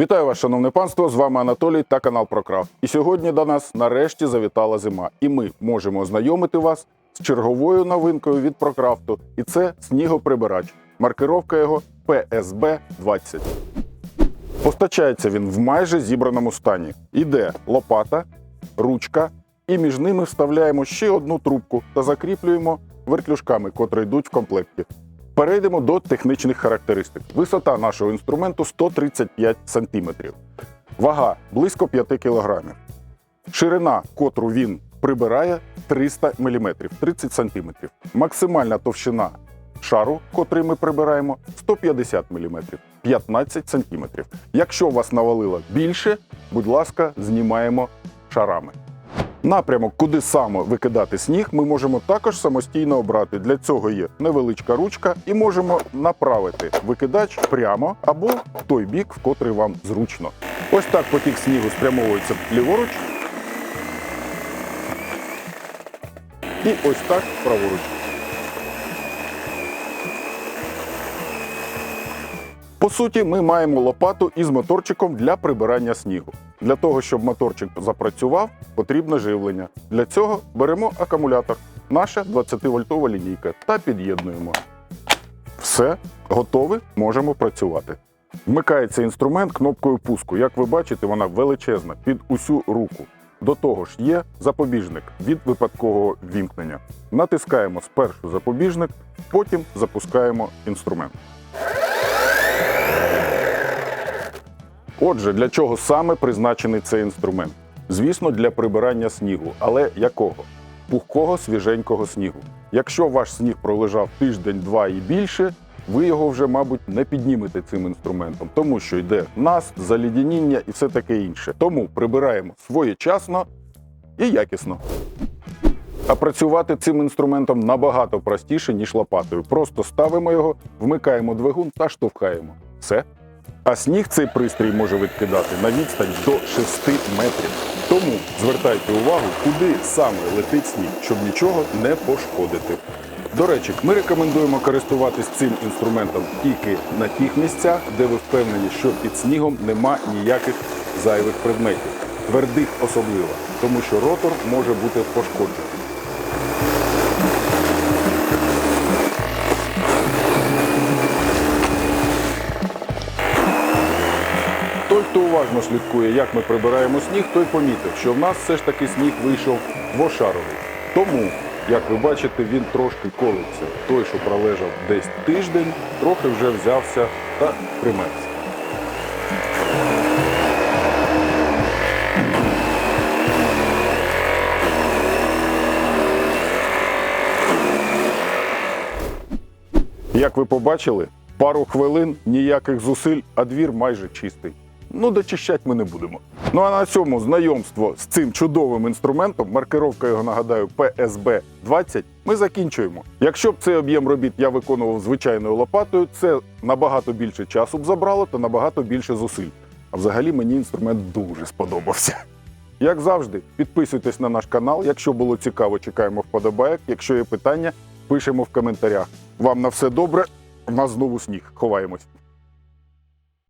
Вітаю вас, шановне панство! З вами Анатолій та канал Прокрафт. І сьогодні до нас нарешті завітала зима, і ми можемо ознайомити вас з черговою новинкою від Прокрафту. І це снігоприбирач. Маркировка його PSB 20. Постачається він в майже зібраному стані. Іде лопата, ручка, і між ними вставляємо ще одну трубку та закріплюємо вертлюжками, котрі йдуть в комплекті. Перейдемо до технічних характеристик. Висота нашого інструменту 135 см. Вага близько 5 кг. Ширина, котру він прибирає 300 мм 30 см. Максимальна товщина шару, котрий ми прибираємо, 150 мм 15 см. Якщо вас навалило більше, будь ласка, знімаємо шарами. Напрямок, куди саме викидати сніг, ми можемо також самостійно обрати. Для цього є невеличка ручка, і можемо направити викидач прямо або в той бік, в котрий вам зручно. Ось так потік снігу спрямовується ліворуч. І ось так праворуч. По суті, ми маємо лопату із моторчиком для прибирання снігу. Для того, щоб моторчик запрацював, потрібно живлення. Для цього беремо акумулятор, наша 20-вольтова лінійка та під'єднуємо. Все, готові, можемо працювати. Вмикається інструмент кнопкою пуску. Як ви бачите, вона величезна під усю руку. До того ж є запобіжник від випадкового вімкнення. Натискаємо спершу запобіжник, потім запускаємо інструмент. Отже, для чого саме призначений цей інструмент? Звісно, для прибирання снігу, але якого? Пухкого свіженького снігу. Якщо ваш сніг пролежав тиждень-два і більше, ви його вже, мабуть, не піднімете цим інструментом, тому що йде наст, залідяніння і все таке інше. Тому прибираємо своєчасно і якісно. А працювати цим інструментом набагато простіше, ніж лопатою. Просто ставимо його, вмикаємо двигун та штовхаємо. Все. А сніг цей пристрій може відкидати на відстань до 6 метрів. Тому звертайте увагу, куди саме летить сніг, щоб нічого не пошкодити. До речі, ми рекомендуємо користуватись цим інструментом тільки на тих місцях, де ви впевнені, що під снігом нема ніяких зайвих предметів, твердих особливо, тому що ротор може бути пошкоджений. Той, хто уважно слідкує, як ми прибираємо сніг, той помітив, що в нас все ж таки сніг вийшов двошаровий. Тому, як ви бачите, він трошки колиться. Той, що пролежав десь тиждень, трохи вже взявся та примерз. Як ви побачили, пару хвилин ніяких зусиль, а двір майже чистий. Ну, дочищать ми не будемо. Ну а на цьому знайомство з цим чудовим інструментом, маркировка його нагадаю PSB 20, ми закінчуємо. Якщо б цей об'єм робіт я виконував звичайною лопатою, це набагато більше часу б забрало та набагато більше зусиль. А взагалі мені інструмент дуже сподобався. Як завжди, підписуйтесь на наш канал. Якщо було цікаво, чекаємо вподобайок. Якщо є питання, пишемо в коментарях. Вам на все добре. У нас знову сніг. Ховаємось.